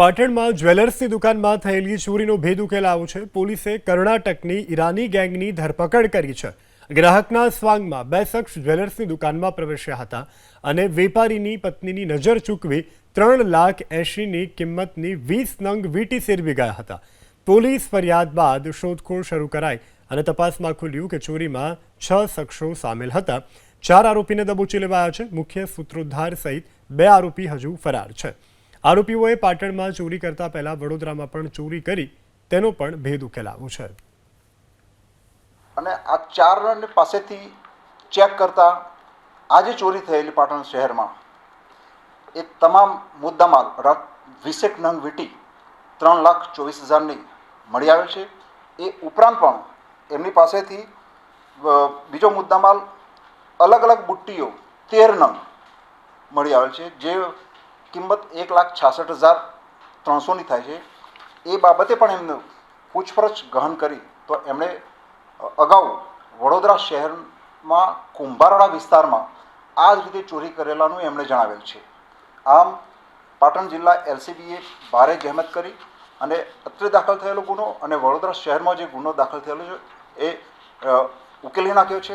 પાટણમાં જ્વેલર્સની દુકાનમાં થયેલી ચોરીનો ભેદ ઉકેલાયો છે. પોલીસે કર્ણાટકની ઈરાની ગેંગની ધરપકડ કરી છે. ગ્રાહકના સ્વાંગમાં બે શખ્સ જ્વેલર્સની દુકાનમાં પ્રવેશ્યા હતા અને વેપારીની પત્નીની નજર ચૂકવી ત્રણ લાખ એંશીની કિંમતની વીસ નંગ વીટી સેરવી ગયા હતા. પોલીસ ફરિયાદ બાદ શોધખોળ શરૂ કરાઈ અને તપાસમાં ખુલ્યું કે ચોરીમાં છ શખ્સો સામેલ હતા. ચાર આરોપીને દબોચી લેવાયા છે. મુખ્ય સૂત્રોદ્ધાર સહિત બે આરોપી હજુ ફરાર છે. આરોપીઓએ પાટણમાં ચોરી કરતા પહેલા વડોદરામાં પણ ચોરી કરી તેનો પણ ભેદ ઉકેલાવો છે. અને આ ચાર રન પાસેથી ચેક કરતા આજે ચોરી થયેલી પાટણ શહેરમાં એ તમામ મુદ્દામાલ વીસેક નંગ વીટી ત્રણ લાખ ચોવીસ હજારની મળી આવેલ છે. એ ઉપરાંત પણ એમની પાસેથી બીજો મુદ્દામાલ અલગ અલગ બુટ્ટીઓ તેર નંગ મળી આવેલ છે, જે કિંમત એક લાખ છાસઠ હજાર ત્રણસોની થાય છે. એ બાબતે પણ એમને પૂછપરછ ગહન કરી તો એમણે અગાઉ વડોદરા શહેરમાં કુંભારવાડા વિસ્તારમાં આ જ રીતે ચોરી કરેલાનું એમણે જણાવેલ છે. આમ પાટણ જિલ્લા એલસીબીએ ભારે જહેમત કરી અને અત્રે દાખલ થયેલો ગુનો અને વડોદરા શહેરમાં જે ગુનો દાખલ થયેલો છે એ ઉકેલી નાખ્યો છે.